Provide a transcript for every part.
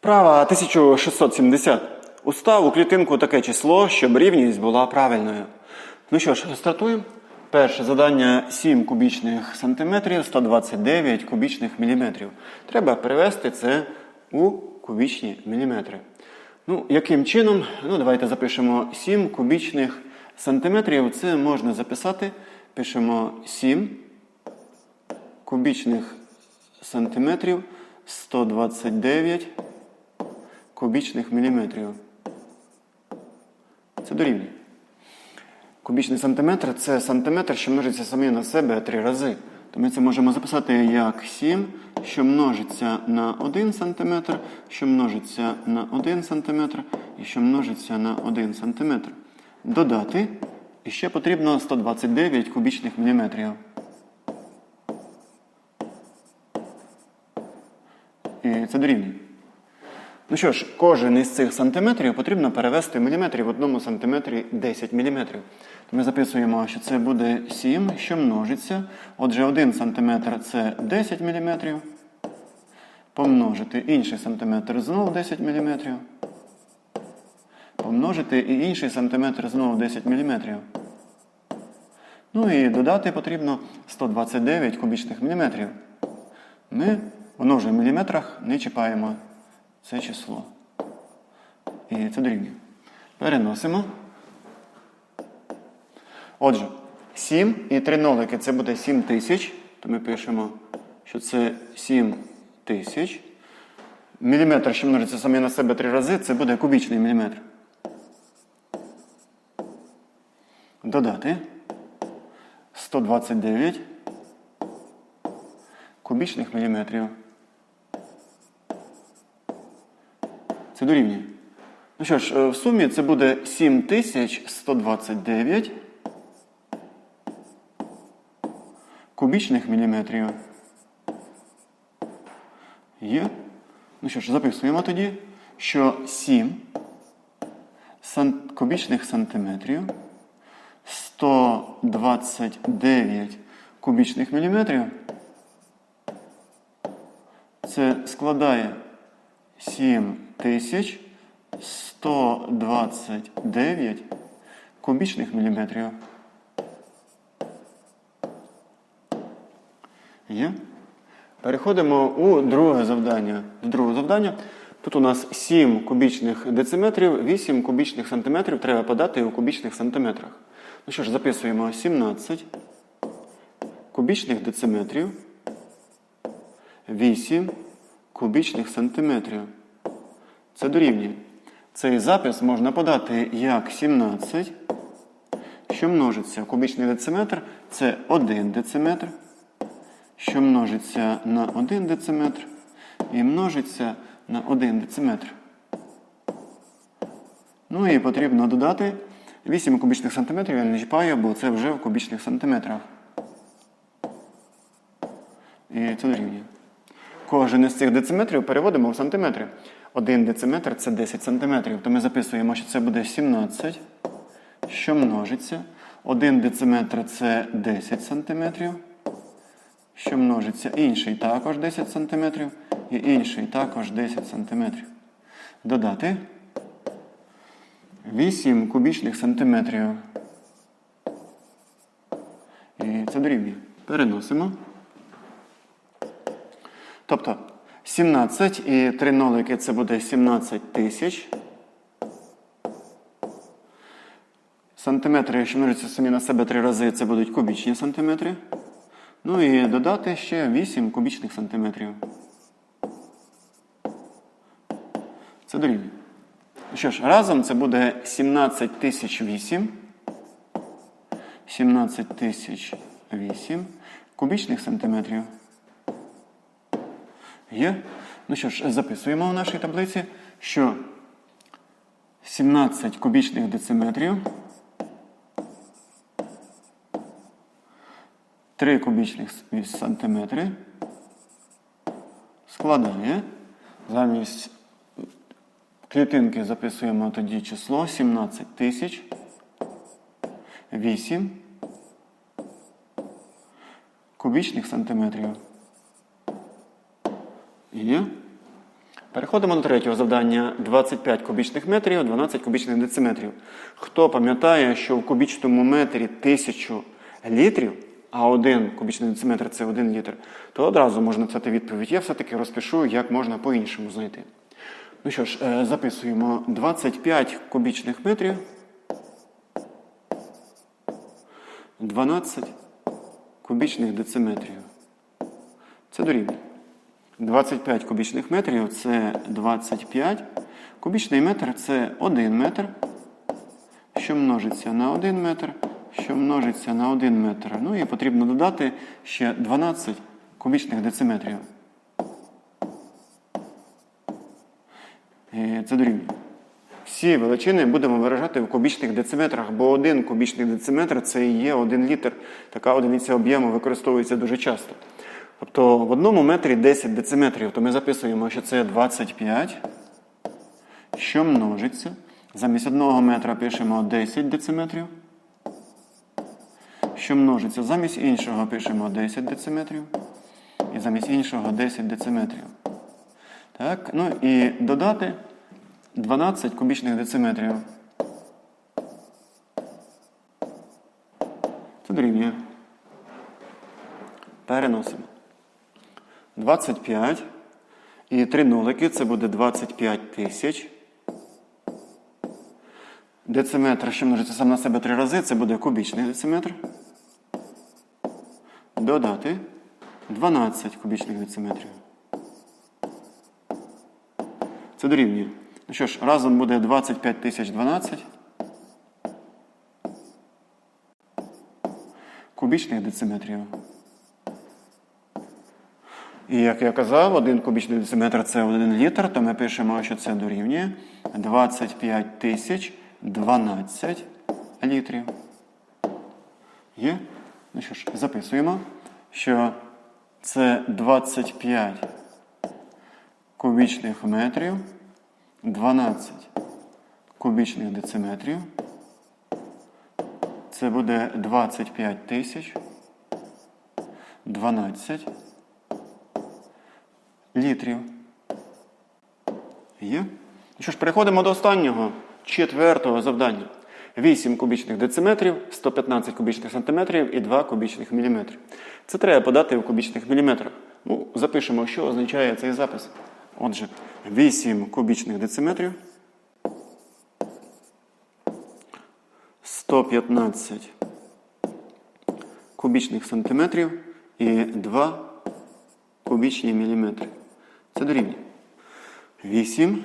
Вправа 1670. Устав у клітинку таке число, щоб рівність була правильною. Ну що ж, стартуємо. Перше завдання 7 кубічних сантиметрів, 129 кубічних міліметрів. Треба перевести це у кубічні міліметри. Ну, яким чином? Ну, давайте запишемо 7 кубічних сантиметрів. Це можна записати. Пишемо 7 кубічних сантиметрів 129 кубічних міліметрів. Це дорівнює. Кубічний сантиметр це сантиметр, що множиться самі на себе три рази. То ми це можемо записати як 7, що множиться на 1 сантиметр, що множиться на 1 сантиметр і що множиться на 1 сантиметр. Додати. І ще потрібно 129 кубічних міліметрів. І це дорівнює. Ну що ж, кожен із цих сантиметрів потрібно перевести в міліметрі в одному сантиметрі 10 міліметрів. Ми записуємо, що це буде 7, що множиться. Отже, 1 сантиметр це 10 міліметрів. Помножити інший сантиметр знову 10 міліметрів. Помножити і інший сантиметр знову 10 міліметрів. Ну і додати потрібно 129 кубічних міліметрів. Ми воно вже в міліметрах не чіпаємо це число. І це дорівнює. Переносимо. Отже, 7 і 3 нолики це буде 7 тисяч. То ми пишемо, що це 7 тисяч. Міліметр, що множиться самі на себе три рази, це буде кубічний міліметр. Додати 129 кубічних міліметрів. Це дорівнює. Ну що ж, е, в сумі це буде 7129 кубічних міліметрів. Є. Ну що ж, записуємо тоді, що 7 кубічних сантиметрів 129 кубічних міліметрів. Це складає 7129 кубічних міліметрів. Є? Переходимо у друге завдання. До другого завдання. Тут у нас 7 кубічних дециметрів, 8 кубічних сантиметрів треба подати у кубічних сантиметрах. Ну що ж, записуємо 17 кубічних дециметрів, 8 кубічних сантиметрів. Це дорівнює. Цей запис можна подати як 17, що множиться кубічний дециметр це 1 дециметр, що множиться на 1 дециметр і множиться на 1 дециметр. Ну і потрібно додати 8 кубічних сантиметрів, я не чіпаю, бо це вже в кубічних сантиметрах. І це дорівнює. Кожен із цих дециметрів переводимо в сантиметри. Один дециметр це 10 сантиметрів. То ми записуємо, що це буде 17, що множиться. Один дециметр це 10 сантиметрів, що множиться. Інший також 10 сантиметрів. І інший також 10 сантиметрів. Додати 8 кубічних сантиметрів. І це дорівнює. Переносимо. Тобто 17 і 3 нолики це буде 17 тисяч. Сантиметри, що множаться самі на себе три рази, це будуть кубічні сантиметри. Ну і додати ще 8 кубічних сантиметрів. Це дорівнює. Що ж, разом це буде 17 тисяч 8. 17 тисяч 8 кубічних сантиметрів. Є? Ну що ж, записуємо в нашій таблиці, що 17 кубічних дециметрів, 3 кубічних сантиметри складає. Замість клітинки записуємо тоді число 17 тисяч 8 кубічних сантиметрів. Є. Переходимо до третього завдання. 25 кубічних метрів, 12 кубічних дециметрів. Хто пам'ятає, що в кубічному метрі 1000 літрів, а один кубічний дециметр це 1 літр, то одразу можна написати відповідь. Я все-таки розпишу, як можна по-іншому знайти. Ну що ж, е, записуємо 25 кубічних метрів. 12 кубічних дециметрів. Це дорівнює. 25 кубічних метрів це 25. Кубічний метр це 1 метр, що множиться на 1 метр, що множиться на 1 метр. Ну і потрібно додати ще 12 кубічних дециметрів. І Це дорівнює. Всі величини будемо виражати в кубічних дециметрах, бо один кубічний дециметр це і є один літр. Така одиниця об'єму використовується дуже часто. Тобто в одному метрі 10 дециметрів, то ми записуємо, що це 25, що множиться. Замість одного метра пишемо 10 дециметрів. Що множиться. Замість іншого пишемо 10 дециметрів. І замість іншого 10 дециметрів. Так, ну і додати 12 кубічних дециметрів. Це дорівнює. Переносимо. 25. І 3 нулики це буде 25 тисяч. Дециметр, що множиться сам на себе три рази, це буде кубічний дециметр. Додати 12 кубічних дециметрів. Це дорівнює. Ну що ж, разом буде 25 тисяч 12 кубічних дециметрів. І як я казав, один кубічний дециметр це 1 літр, то ми пишемо, що це дорівнює 25 тисяч 12 літрів. Є? Ну що ж, записуємо, що це 25 кубічних метрів, 12 кубічних дециметрів. Це буде 25 тисяч 12 літрів. Є? Що ж, переходимо до останнього, четвертого завдання. 8 кубічних дециметрів, 115 кубічних сантиметрів і 2 кубічних міліметри. Це треба подати в кубічних міліметрах. Ну, запишемо, що означає цей запис. Отже, 8 кубічних дециметрів, 115 кубічних сантиметрів і 2 кубічні міліметри. Це дорівнює. 8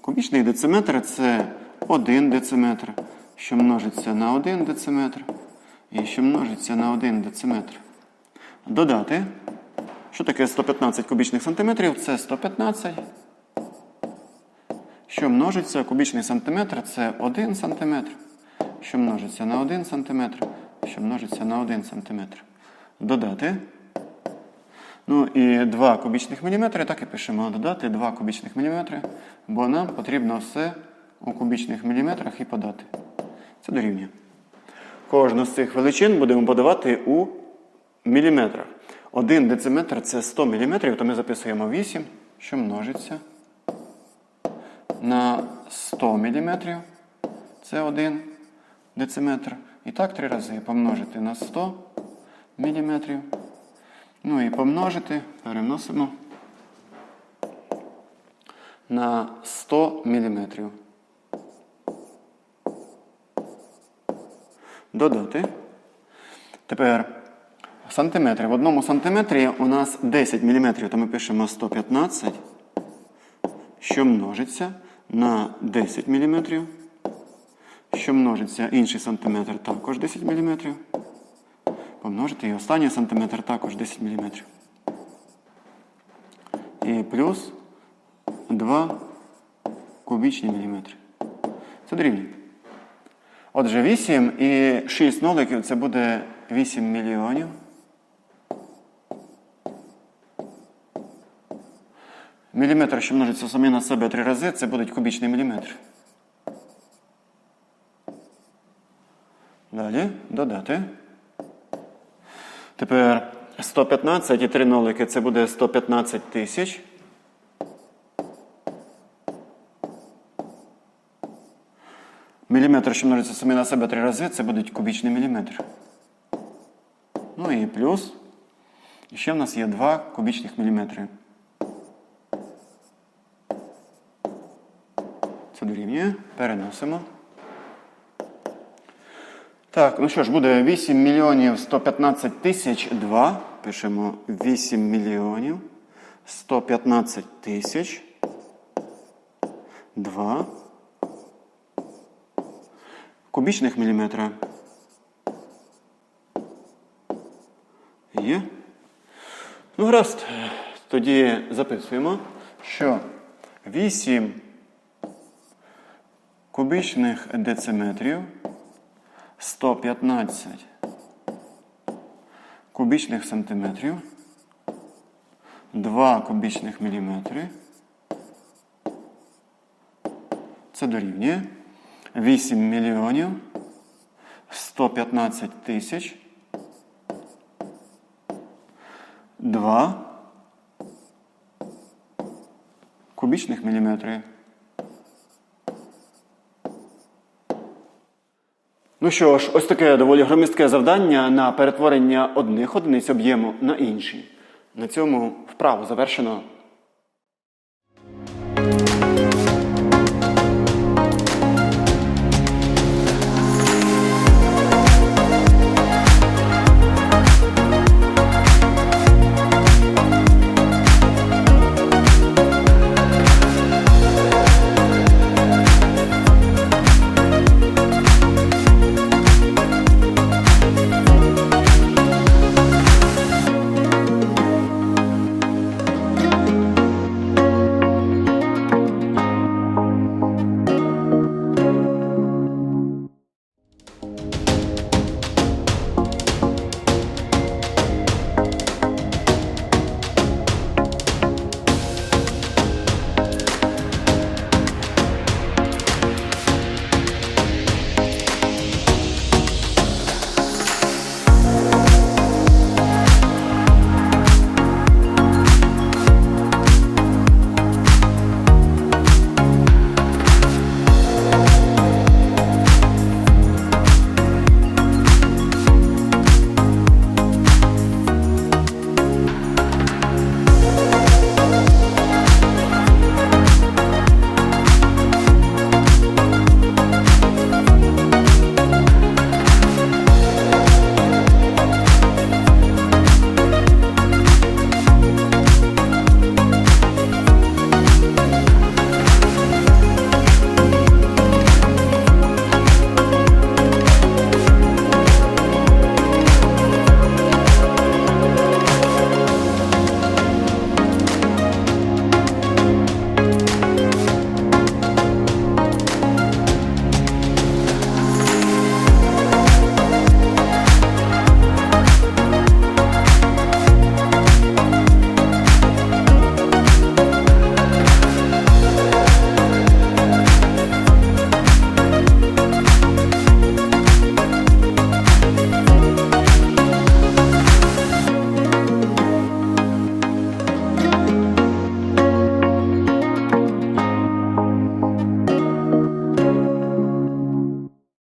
кубічний дециметр це 1 дециметр, що множиться на 1 дециметр і що множиться на 1 дециметр. Додати. Що таке 115 кубічних сантиметрів? Це 115. Що множиться кубічний сантиметр це 1 сантиметр. Що множиться на 1 сантиметр, що множиться на 1 сантиметр. Додати. Ну і 2 кубічних міліметри, так і пишемо додати 2 кубічних міліметри, бо нам потрібно все у кубічних міліметрах і подати. Це дорівнює. Кожну з цих величин будемо подавати у міліметрах. 1 дециметр це 100 міліметрів, то ми записуємо 8, що множиться на 100 міліметрів. Це 1 дециметр. І так три рази помножити на 100 міліметрів. Ну і помножити, переносимо на 100 міліметрів. Додати. Тепер сантиметри. В одному сантиметрі у нас 10 міліметрів, то ми пишемо 115, що множиться на 10 міліметрів. Що множиться інший сантиметр також 10 міліметрів помножити і останній сантиметр також 10 мм. І плюс 2 кубічні міліметри. Це дорівнює. Отже, 8 і 6 ноликів це буде 8 мільйонів. Міліметр, що множиться самі на себе три рази, це буде кубічний міліметр. Далі додати. Тепер 115 і 3 нолики це буде 115 тисяч. Міліметр, що множиться самі на себе три рази, це буде кубічний міліметр. Ну і плюс. І ще в нас є 2 кубічних міліметри. Це дорівнює. Переносимо. Так, ну що ж, буде 8 мільйонів 115 тисяч 2. Пишемо 8 мільйонів 115 тисяч 2 кубічних міліметра. Є. Ну, гаразд. Тоді записуємо, що 8 кубічних дециметрів 115 кубічних сантиметрів 2 кубічних міліметри. Це дорівнює 8 мільйонів 115 тисяч 2 кубічних міліметри. Ну що ж, ось таке доволі громістке завдання на перетворення одних одиниць об'єму на інші. На цьому вправу завершено.